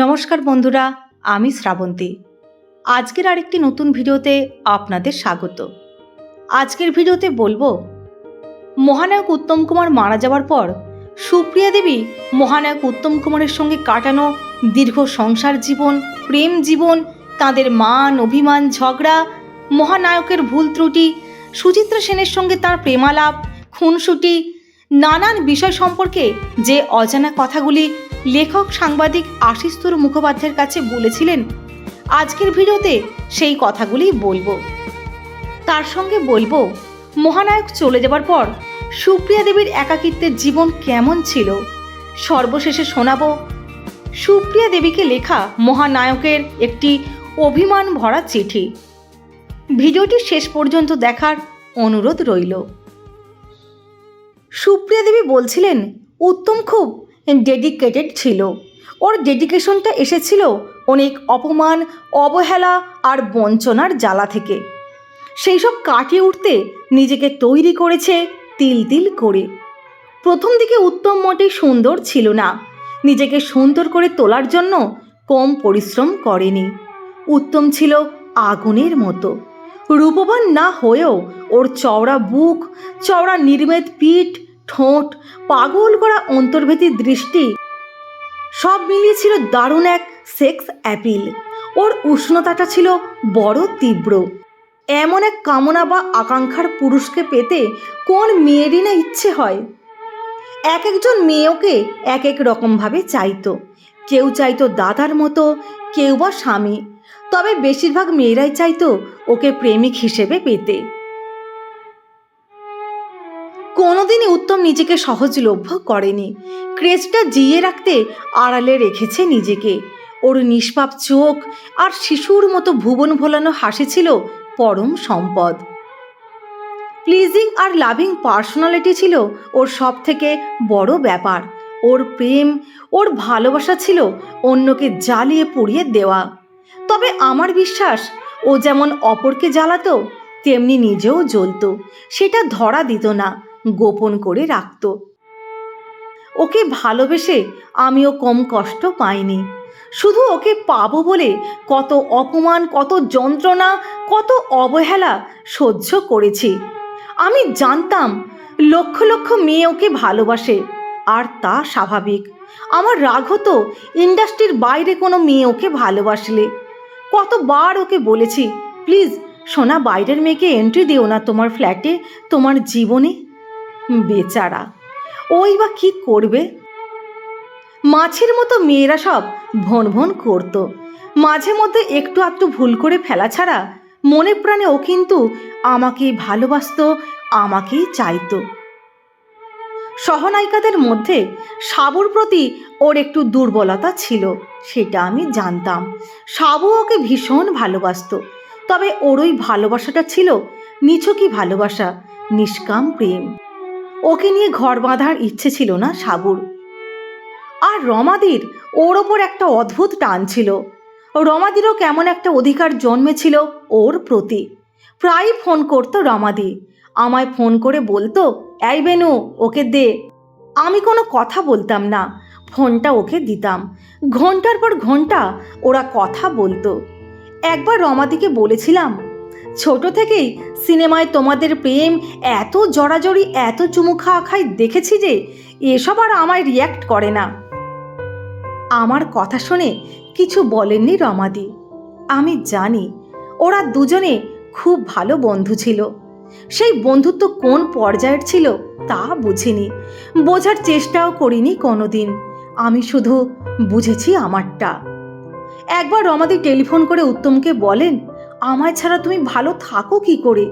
নমস্কার বন্ধুরা, আমি শ্রাবন্তী। আজকের আরেকটি নতুন ভিডিওতে আপনাদের স্বাগত। আজকের ভিডিওতে বলব, মহানায়ক উত্তম কুমার মারা যাওয়ার পর সুপ্রিয়া দেবী মহানায়ক উত্তম কুমারের সঙ্গে কাটানো দীর্ঘ সংসার জীবন, প্রেম জীবন, তাঁদের মান, অভিমান, ঝগড়া, মহানায়কের ভুল ত্রুটি, সুচিত্রা সেনের সঙ্গে তার প্রেমালাপ, খুনসুটি, নানান বিষয় সম্পর্কে যে অজানা কথাগুলি লেখক সাংবাদিক আশিস্তর মুখোপাধ্যায়ের কাছে বলেছিলেন, আজকের ভিডিওতে সেই কথাগুলি বলব। তার সঙ্গে বলব, মহানায়ক চলে যাবার পর সুপ্রিয়া দেবীর একাকিত্বের জীবন কেমন ছিল? সর্বশেষে শোনাবো, সুপ্রিয়া দেবীকে লেখা মহানায়কের একটি অভিমান ভরা চিঠি। ভিডিওটি শেষ পর্যন্ত দেখার অনুরোধ রইল। সুপ্রিয়া দেবী বলছিলেন, উত্তম খুব ডেডিকেটেড ছিল। ওর ডেডিকেশনটা এসেছিল অনেক অপমান, অবহেলা আর বঞ্চনার জ্বালা থেকে। সেই সব কাটিয়ে উঠতে নিজেকে তৈরি করেছে তিল তিল করে। প্রথম দিকে উত্তম মোটেই সুন্দর ছিল না। নিজেকে সুন্দর করে তোলার জন্য কম পরিশ্রম করেনি। উত্তম ছিল আগুনের মতো। রূপবান না হয়েও ওর চওড়া বুক, চওড়া নির্মেদ পিঠ ঠোঁট, পাগল করা অন্তর্ভেদী দৃষ্টি, সব মিলিয়ে ছিল দারুণ এক সেক্স অ্যাপিল ওর উষ্ণতাটা ছিল বড় তীব্র। এমন এক কামনা বা আকাঙ্ক্ষার পুরুষকে পেতে কোন মেয়েরই না ইচ্ছে হয়। এক একজন মেয়ে ওকে এক এক রকমভাবে চাইতো। কেউ চাইতো দাদার মতো, কেউ বা স্বামী। তবে বেশিরভাগ মেয়েরাই চাইতো ওকে প্রেমিক হিসেবে পেতে। কোনোদিনই উত্তম নিজেকে সহজলভ্য করেনি। ক্রেজটা জিয়ে রাখতে আড়ালে রেখেছে নিজেকে। ওর নিষ্পাপ চোখ আর শিশুর মতো ভুবন ভোলানো হাসি ছিল পরম সম্পদ। প্লিজিং আর লাভিং পার্সোনালিটি ছিল ওর সব থেকে বড় ব্যাপার। ওর প্রেম, ওর ভালোবাসা ছিল অন্যকে জ্বালিয়ে পুড়িয়ে দেওয়া। তবে আমার বিশ্বাস, ও যেমন অপরকে জ্বালাতো, তেমনি নিজেও জ্বলতো। সেটা ধরা দিত না। গোপন করে রাখত। ওকে ভালোবেসে আমিও কম কষ্ট পাইনি। শুধু ওকে পাবো বলে কত অপমান, কত যন্ত্রণা, কত অবহেলা সহ্য করেছি। আমি জানতাম লক্ষ লক্ষ মেয়ে ওকে ভালোবাসে, আর তা স্বাভাবিক। আমার রাগ হতো ইন্ডাস্ট্রির বাইরে কোনো মেয়ে ওকে ভালোবাসলে। কতবার ওকে বলেছি, প্লিজ সোনা, বাইরের মেয়েকে এন্ট্রি দিও না তোমার ফ্ল্যাটে তোমার জীবনে। বেচারা। ওই বা কি করবে? মাছের মতো মেয়েরা সব ভন ভন করতো। মাঝে মধ্যে একটু আধটু ভুল করে ফেলা ছাড়া মনে প্রাণে ও কিন্তু আমাকেই ভালোবাসতো, আমাকেই চাইতো। সহনায়িকাদের মধ্যে সাবুর প্রতি ওর একটু দুর্বলতা ছিল, সেটা আমি জানতাম। সাবু ওকে ভীষণ ভালোবাসতো, তবে ওর ওই ভালোবাসাটা ছিল নিছকই ভালোবাসা, নিষ্কাম প্রেম। ওকে নিয়ে ঘর বাঁধার ইচ্ছে ছিল না সাবুর। আর রমাদির ওর ওপর একটা অদ্ভুত টান ছিল। রমাদিরও কেমন একটা অধিকার জন্মেছিল ওর প্রতি। প্রায় ফোন করতো রমাদি। আমায় ফোন করে বলতো, এই বেনু, ওকে দে। আমি কোনো কথা বলতাম না, ফোনটা ওকে দিতাম। ঘণ্টার পর ঘণ্টা ওরা কথা বলতো। একবার রমাদিকে বলেছিলাম ছোট থেকেই সিনেমায় তোমাদের প্রেম এত জড়াজড়ি, এত চুমু খাওয়া খাই দেখেছি যে এসব আর আমায় রিয়্যাক্ট করে না। আমার কথা শুনে কিছু বলেননি রমাদি। আমি জানি ওরা দুজনে খুব ভালো বন্ধু ছিল। সেই বন্ধুত্ব কোন পর্যায়ের ছিল তা বুঝিনি। বোঝার চেষ্টাও করিনি কোনোদিন। আমি শুধু বুঝেছি আমারটা। একবার রমাদি টেলিফোন করে উত্তমকে বলেন আমায় ছাড়া তুমি ভালো থাকো কি করে?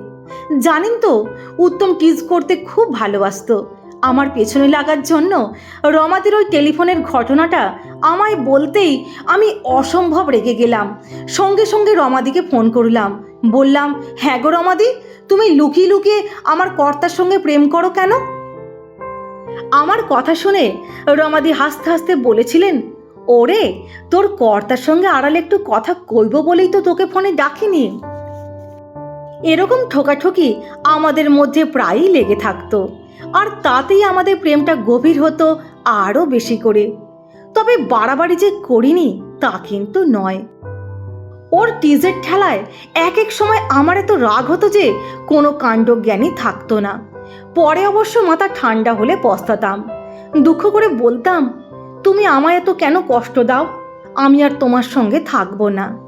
জানেন তো, উত্তম টিজ করতে খুব ভালোবাসতো। আমার পেছনে লাগার জন্য রমাদের ওই টেলিফোনের ঘটনাটা আমায় বলতেই আমি অসম্ভব রেগে গেলাম। সঙ্গে সঙ্গে রমাদিকে ফোন করলাম। বললাম হ্যাঁ গো রমাদি, তুমি লুকিয়ে লুকিয়ে আমার কর্তার সঙ্গে প্রেম করো কেন? আমার কথা শুনে রমাদি হাসতে হাসতে বলেছিলেন ওরে, তোর কর্তার সঙ্গে আড়ালে একটু কথা কইব বলেই তো তোকে ফোনে ডাকিনি। এরকম ঠোকাঠুকি আমাদের মধ্যে প্রায়ই লেগে থাকতো। আর তাতেই আমাদের প্রেমটা গভীর হতো আরও বেশি করে। তবে বাড়াবাড়ি যে করিনি তা কিন্তু নয়। ওর টিজের ঠেলায় এক এক সময় আমার এত রাগ হতো যে কোনো কাণ্ডজ্ঞানই থাকতো না। পরে অবশ্য মাথা ঠান্ডা হলে পস্তাতাম। দুঃখ করে বলতাম তুমি আমায় এত কেন কষ্ট দাও? আমি আর তোমার সঙ্গে থাকব না।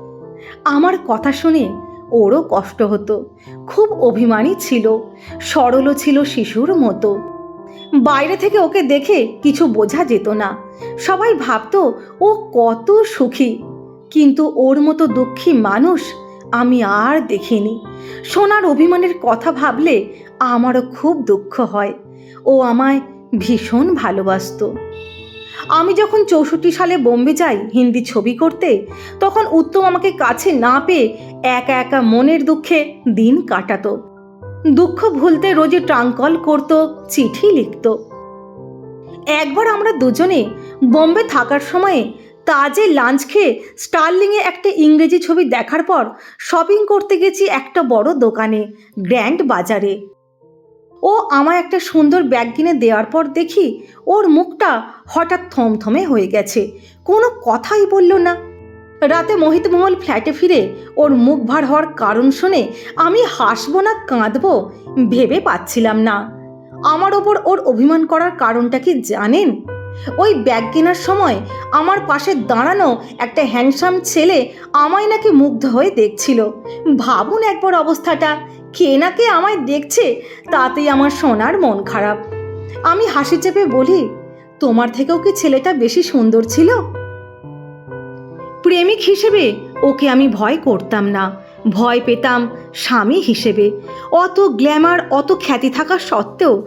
আমার কথা শুনে ওরও কষ্ট হতো। খুব অভিমানী ছিল, সরলও ছিল শিশুর মতো। বাইরে থেকে ওকে দেখে কিছু বোঝা যেত না। সবাই ভাবতো, ও কত সুখী। কিন্তু ওর মতো দুঃখী মানুষ আমি আর দেখিনি। সোনার অভিমানের কথা ভাবলে আমারও খুব দুঃখ হয়। ও আমায় ভীষণ ভালোবাসতো। আমি যখন চৌষট্টি সালে বোম্বে যাই হিন্দি ছবি করতে, তখন উত্তম আমাকে কাছে না পেয়ে একা একা মনের দুঃখে দিন কাটাতো। দুঃখ ভুলতে রোজই ট্রাঙ্কল করতো, চিঠি লিখতো। একবার আমরা দুজনে বোম্বে থাকার সময়ে তাজে লাঞ্চ খেয়ে স্টার্লিংয়ে একটা ইংরেজি ছবি দেখার পর শপিং করতে গেছি একটা বড় দোকানে, গ্র্যান্ড বাজারে। ও আমায় একটা সুন্দর ব্যাগ কিনে দেওয়ার পর দেখি ওর মুখটা হঠাৎ থমথমে হয়ে গেছে। কোনো কথাই বলল না। রাতে মোহিতমহল ফ্ল্যাটে ফিরে ওর মুখ ভার হওয়ার কারণ শুনে আমি হাসবো না কাঁদবো ভেবে পাচ্ছিলাম না। আমার ওপর ওর অভিমান করার কারণটা কি জানেন? ওই ব্যাগ কেনার সময় আমার পাশে দাঁড়ানো একটা হ্যান্ডসাম ছেলে আমায় নাকি মুগ্ধ হয়ে দেখছিল। ভাবুন একবার অবস্থাটা কে না কে আমায় দেখছে, তাতেই আমার সোনার মন খারাপ। আমি হাসি চেপে বলি, তোমার থেকেও কি ছেলেটা বেশি সুন্দর ছিল? প্রেমিক হিসেবে ওকে আমি ভয় করতাম না। ভয় পেতাম স্বামী হিসেবে। অত গ্ল্যামার, অত খ্যাতি থাকা সত্ত্বেও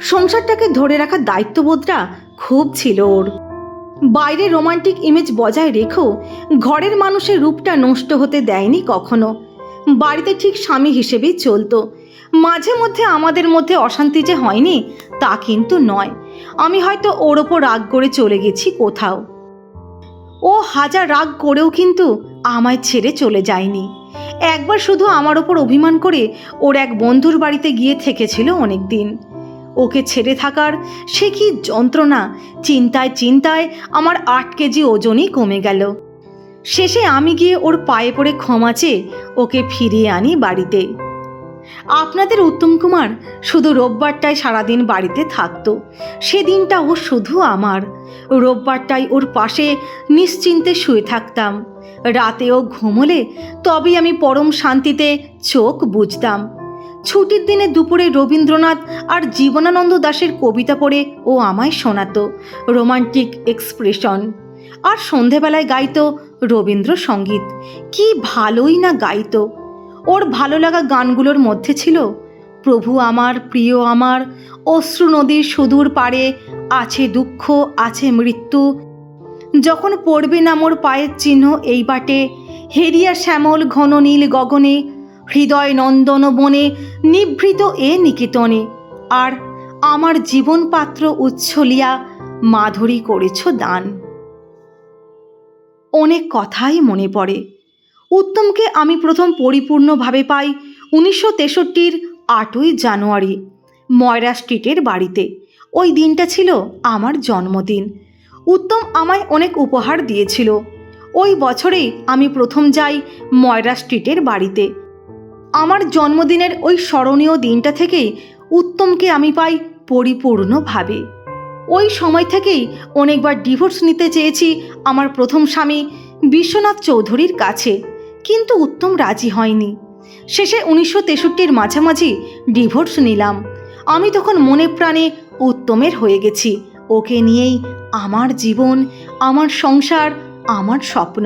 সংসারটাকে ধরে রাখার দায়িত্ববোধটা খুব ছিল ওর। বাইরে রোমান্টিক ইমেজ বজায় রেখেও ঘরের মানুষের রূপটা নষ্ট হতে দেয়নি কখনো। বাড়িতে ঠিক স্বামী হিসেবেই চলতো। মাঝে মধ্যে আমাদের মধ্যে অশান্তি যে হয়নি, তা কিন্তু নয়। আমি হয়তো ওর ওপর রাগ করে চলে গেছি কোথাও। ও হাজার রাগ করেও কিন্তু আমায় ছেড়ে চলে যায়নি। একবার শুধু আমার ওপর অভিমান করে ওর এক বন্ধুর বাড়িতে গিয়ে থেকেছিল অনেক দিন ওকে ছেড়ে থাকার সে কি যন্ত্রণা, চিন্তায় চিন্তায় আমার আট কেজি ওজনই কমে গেল। শেষে আমি গিয়ে ওর পায়ে পড়ে ক্ষমা চেয়ে ওকে ফিরিয়ে আনি বাড়িতে। আপনাদের উত্তম কুমার শুধু রোববারটায় সারাদিন বাড়িতে থাকতো। সেদিনটা ও শুধু আমার। রোববারটায় ওর পাশে নিশ্চিন্তে শুয়ে থাকতাম। রাতেও ঘুমোলে তবেই আমি পরম শান্তিতে চোখ বুঝতাম ছুটির দিনে দুপুরে রবীন্দ্রনাথ আর জীবনানন্দ দাশের কবিতা পড়ে ও আমায় শোনাতো। Romantic expression. আর সন্ধেবেলায় গাইতো রবীন্দ্রসঙ্গীত কি ভালোই না গাইতো। ওর ভালো লাগা গানগুলোর মধ্যে ছিল, প্রভু আমার, প্রিয় আমার, অশ্রু নদীর সুদূর পারে আছে দুঃখ, আছে মৃত্যু। যখন পড়বে না মোর পায়ের চিহ্ন এই বাটে, হেরিয়া শ্যামল ঘন নীল গগনে, হৃদয় নন্দন বনে, নিভৃত এ নিকেতনে। আর আমার জীবন পাত্র উচ্ছলিয়া মাধুরী করেছ দান। অনেক কথাই মনে পড়ে। উত্তমকে আমি প্রথম পরিপূর্ণভাবে পাই উনিশশো তেষট্টির আটই জানুয়ারি ময়রা স্ট্রিটের বাড়িতে। ওই দিনটা ছিল আমার জন্মদিন। উত্তম আমায় অনেক উপহার দিয়েছিল। ওই বছরেই আমি প্রথম যাই ময়রা স্ট্রিটের বাড়িতে। আমার জন্মদিনের ওই স্মরণীয় দিনটা থেকেই উত্তমকে আমি পাই পরিপূর্ণভাবে। ওই সময় থেকেই অনেকবার ডিভোর্স নিতে চেয়েছি আমার প্রথম স্বামী বিশ্বনাথ চৌধুরীর কাছে, কিন্তু উত্তম রাজি হয়নি। শেষে উনিশশো তেষট্টির মাঝামাঝি ডিভোর্স নিলাম। আমি তখন মনে প্রাণে উত্তমের হয়ে গেছি। ওকে নিয়েই আমার জীবন, আমার সংসার, আমার স্বপ্ন।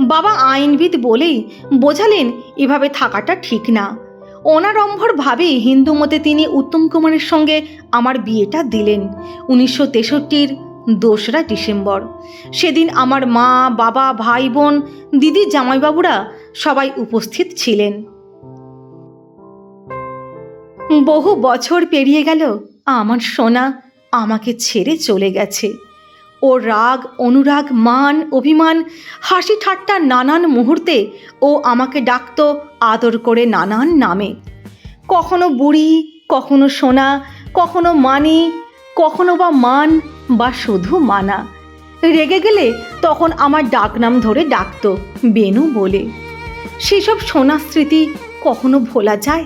বাবা আইনবিদ বলেই বোঝালেন এভাবে থাকাটা ঠিক না। অনারম্ভরভাবেই হিন্দু মতে তিনি উত্তম কুমারের সঙ্গে আমার বিয়েটা দিলেন। উনিশশো তেষট্টির দোসরা ডিসেম্বর। সেদিন আমার মা, বাবা ভাই বোন দিদি, জামাইবাবুরা সবাই উপস্থিত ছিলেন। বহু বছর পেরিয়ে গেল, আমার সোনা আমাকে ছেড়ে চলে গেছে। ও রাগ, অনুরাগ, মান, অভিমান, হাসি ঠাট্টা নানান মুহূর্তে ও আমাকে ডাকতো আদর করে নানান নামে। কখনো বুড়ি, কখনো সোনা, কখনো মানি, কখনো বা মান বা শুধু মানা। রেগে গেলে তখন আমার ডাকনাম ধরে ডাকতো, বেনু বলে। সেসব সোনা স্মৃতি কখনো ভোলা যায়?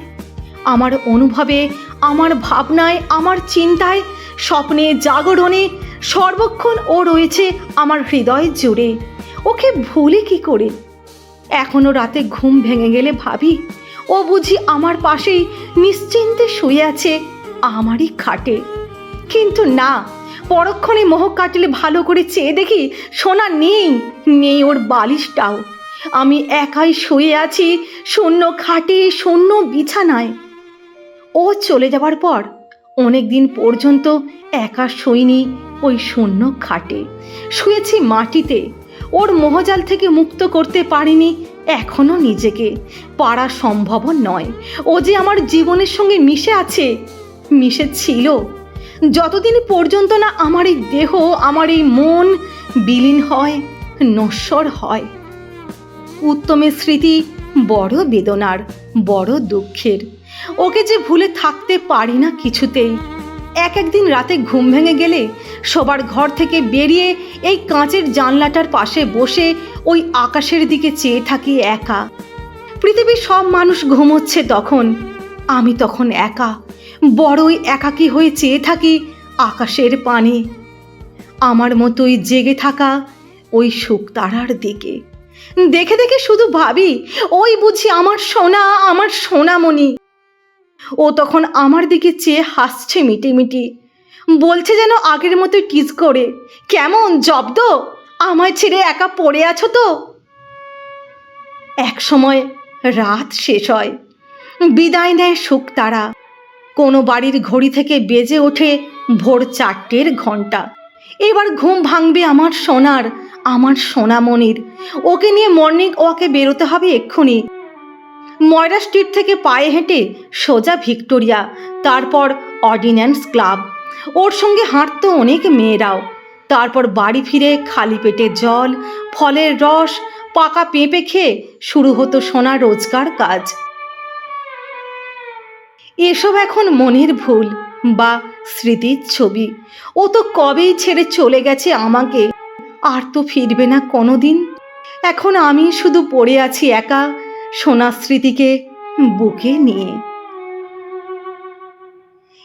আমার অনুভবে, আমার ভাবনায়, আমার চিন্তায় স্বপ্নে জাগরণে সর্বক্ষণ ও রয়েছে আমার হৃদয় জুড়ে। ওকে ভুলে কি করে? এখনও রাতে ঘুম ভেঙে গেলে ভাবি, ও বুঝি আমার পাশেই নিশ্চিন্তে শুয়ে আছে আমারই খাটে। কিন্তু না, পরক্ষণে মোহ কাটলে ভালো করে চেয়ে দেখি সোনা নেই নেই ওর বালিশটাও। আমি একাই শুয়ে আছি শূন্য খাটে, শূন্য বিছানায়। ও চলে যাবার পর অনেক দিন পর্যন্ত একা শুইনি ওই শূন্য খাটে। শুয়েছি মাটিতে। ওর মোহজাল থেকে মুক্ত করতে পারিনি এখনও নিজেকে। পারা সম্ভব নয়। ও যে আমার জীবনের সঙ্গে মিশে আছে, মিশে ছিল। যতদিন পর্যন্ত না আমার এই দেহ, আমার এই মন বিলীন হয়, নশ্বর হয়। উত্তমের স্মৃতি বড় বেদনার, বড় দুঃখের। ওকে যে ভুলে থাকতে পারি না কিছুতেই। এক একদিন রাতে ঘুম ভেঙে গেলে সবার ঘর থেকে বেরিয়ে এই কাঁচের জানলাটার পাশে বসে ওই আকাশের দিকে চেয়ে থাকি একা। পৃথিবীর সব মানুষ ঘুমোচ্ছে তখন, আমি তখন একা। বড়ই একাকী হয়ে চেয়ে থাকি আকাশের পানে। আমার মতোই জেগে থাকা ওই শুকতারার দিকে। দেখে দেখে শুধু ভাবি, ওই বুঝি আমার সোনা, আমার সোনামণি। ও তখন আমার দিকে চেয়ে হাসছে মিটি মিটি। বলছে যেন আগের মতো টিজ করে। কেমন, জব্দ? আমায় ছেড়ে একা পড়ে আছো তো? এক সময় রাত শেষ হয়। বিদায় নেয় সুখ তারা। কোনো বাড়ির ঘড়ি থেকে বেজে ওঠে ভোর চারটের ঘণ্টা এবার ঘুম ভাঙবে আমার সোনার, আমার সোনামণির। ওকে নিয়ে মর্নিং ওয়াকে বেরোতে হবে এক্ষুনি। ময়রা স্ট্রিট থেকে পায়ে হেঁটে সোজা ভিক্টোরিয়া, তারপর অর্ডিন্যান্স ক্লাব। ওর সঙ্গে হাঁটতো অনেক মেয়েরাও। তারপর বাড়ি ফিরে খালি পেটে জল, ফলের রস, পাকা পেঁপে খেয়ে শুরু হতো সোনা রোজগার কাজ। এসব এখন মনের ভুল বা স্মৃতির ছবি। ও তো কবেই ছেড়ে চলে গেছে আমাকে। আর তো ফিরবে না কোনো দিন এখন আমি শুধু পড়ে আছি একা সোনা স্মৃতিকে বুকে নিয়ে।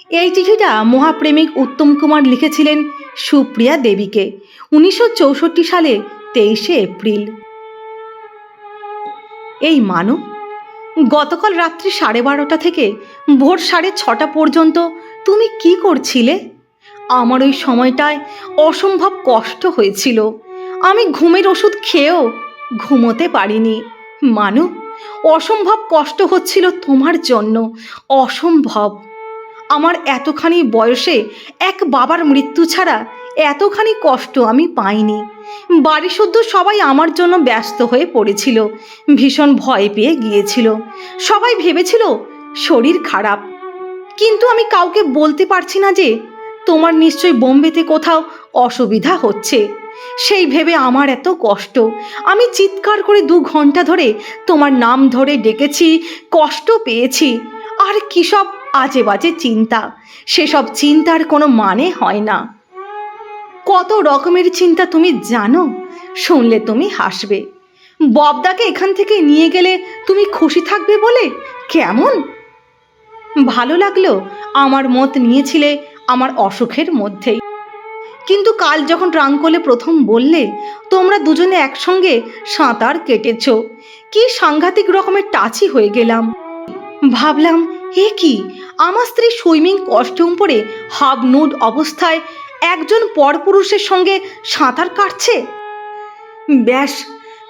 এই চিঠিটা মহাপ্রেমিক উত্তম কুমার লিখেছিলেন সুপ্রিয়া দেবীকে, উনিশশো চৌষট্টি সালে তেইশে এপ্রিল। এই মানো, গতকাল রাত্রি সাড়ে বারোটা থেকে ভোর সাড়ে ছটা পর্যন্ত তুমি কি করছিলে? আমার ওই সময়টায় অসম্ভব কষ্ট হয়েছিল। আমি ঘুমের ওষুধ খেয়েও ঘুমোতে পারিনি। মানু অসম্ভব কষ্ট হচ্ছিল তোমার জন্য। অসম্ভব। আমার এতখানি বয়সে এক বাবার মৃত্যু ছাড়া এতখানি কষ্ট আমি পাইনি। বাড়ি শুদ্ধ সবাই আমার জন্য ব্যস্ত হয়ে পড়েছিল। ভীষণ ভয় পেয়ে গিয়েছিল। সবাই ভেবেছিল শরীর খারাপ। কিন্তু আমি কাউকে বলতে পারছি না যে তোমার নিশ্চয়ই বোম্বেতে কোথাও অসুবিধা হচ্ছে। সেই ভেবে আমার এত কষ্ট। আমি চিৎকার করে দু ঘণ্টা ধরে তোমার নাম ধরে ডেকেছি, কষ্ট পেয়েছি। আর কী সব আজে বাজে চিন্তা, সেসব চিন্তার কোনো মানে হয় না। কত রকমের চিন্তা তুমি জানো, শুনলে তুমি হাসবে। ববদাকে এখান থেকে নিয়ে গেলে তুমি খুশি থাকবে বলে? কেমন? ভালো লাগল, আমার মত নিয়েছিলে আমার অসুখের মধ্যেই। কিন্তু কাল যখন ট্রাঙ্কলে প্রথম বললে, তোমরা দুজনে একসঙ্গে সাঁতার কেটেছ। কি সাংঘাতিক রকমের টাচি হয়ে গেলাম। ভাবলাম, এ কি? আমার স্ত্রী সুইমিং কস্টিউম পরে হাফ নুড অবস্থায় একজন পরপুরুষের সঙ্গে সাঁতার কাটছে? ব্যাস,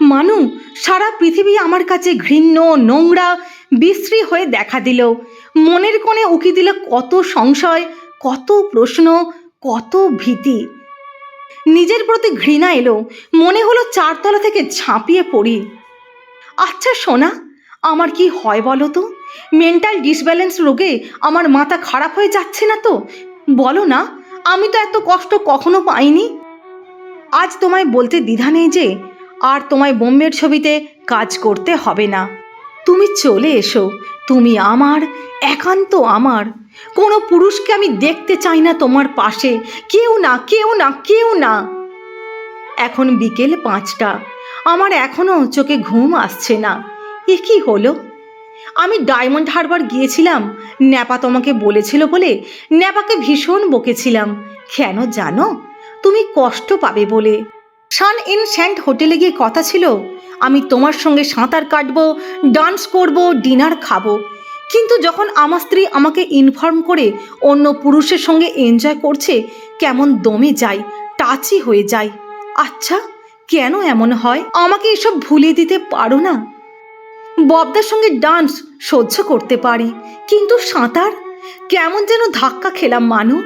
মানু, সারা পৃথিবী আমার কাছে ঘৃণ্য, নোংরা, বিশ্রী হয়ে দেখা দিল। মনের কোণে উকি দিল কত সংশয়, কত প্রশ্ন কত ভীতি। নিজের প্রতি ঘৃণা এলো, মনে হলো চারতলা থেকে ঝাঁপিয়ে পড়ি। আচ্ছা সোনা, আমার কি হয় বলো তো? মেন্টাল ডিসব্যালেন্স রোগে আমার মাথা খারাপ হয়ে যাচ্ছে না তো? বলো না, আমি তো এত কষ্ট কখনো পাইনি। আজ তোমায় বলতে দ্বিধা নেই যে, আর তোমায় বোম্বের ছবিতে কাজ করতে হবে না। তুমি চলে এসো। তুমি আমার, একান্ত আমার। কোনো পুরুষকে আমি দেখতে চাই না তোমার পাশে। কেউ না কেউ না কেউ না। এখন বিকেল পাঁচটা। আমার এখনও চোখে ঘুম আসছে না। এ কি হলো? আমি ডায়মন্ড হারবার গিয়েছিলাম। ন্যাপা তোমাকে বলেছিল বলে ন্যাপাকে ভীষণ বকেছিলাম। কেন জানো? তুমি কষ্ট পাবে বলে। সান ইন স্যান্ড হোটেলে গিয়ে কথা ছিল। আমি তোমার সঙ্গে সাঁতার কাটবো ডান্স করব ডিনার খাব। কিন্তু যখন আমার স্ত্রী আমাকে ইনফর্ম করে অন্য পুরুষের সঙ্গে এনজয় করছে, কেমন দমে যায় টাচই হয়ে যায়। আচ্ছা কেন এমন হয়? আমাকে এসব ভুলিয়ে দিতে পারো না? ববদার সঙ্গে ডান্স সহ্য করতে পারি, কিন্তু সাঁতার? কেমন যেন ধাক্কা খেলাম মানু।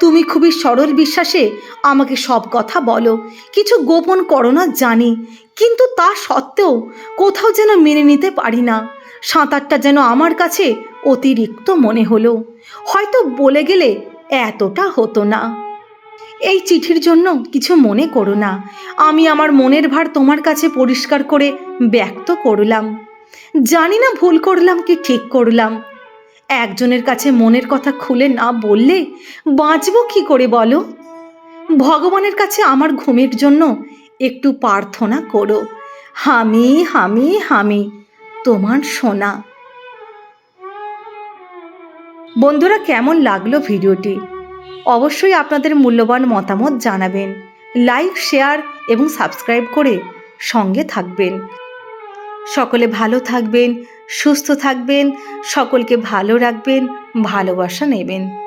তুমি খুবই সরল বিশ্বাসে আমাকে সব কথা বলো, কিছু গোপন করো না জানি কিন্তু তা সত্ত্বেও কোথাও যেন মেনে নিতে পারি না। সাঁতারটা যেন আমার কাছে অতিরিক্ত মনে হলো। হয়তো বলে গেলে এতটা হতো না। এই চিঠির জন্য কিছু মনে করো না। আমি আমার মনের ভার তোমার কাছে পরিষ্কার করে ব্যক্ত করলাম। জানি না ভুল করলাম কি ঠিক করলাম। একজনের কাছে মনের কথা খুলে না বললে বাঁচব কি করে বলো? ভগবানের কাছে আমার ঘুমের জন্য একটু প্রার্থনা করো। হামি হামি হামি, তোমার সোনা। বন্ধুরা, কেমন লাগল ভিডিওটি? অবশ্যই আপনাদের মূল্যবান মতামত জানাবেন। লাইক, শেয়ার এবং সাবস্ক্রাইব করে সঙ্গে থাকবেন। সকলে ভালো থাকবেন, সুস্থ থাকবেন, সকলকে ভালো রাখবেন, ভালোবাসা নেবেন।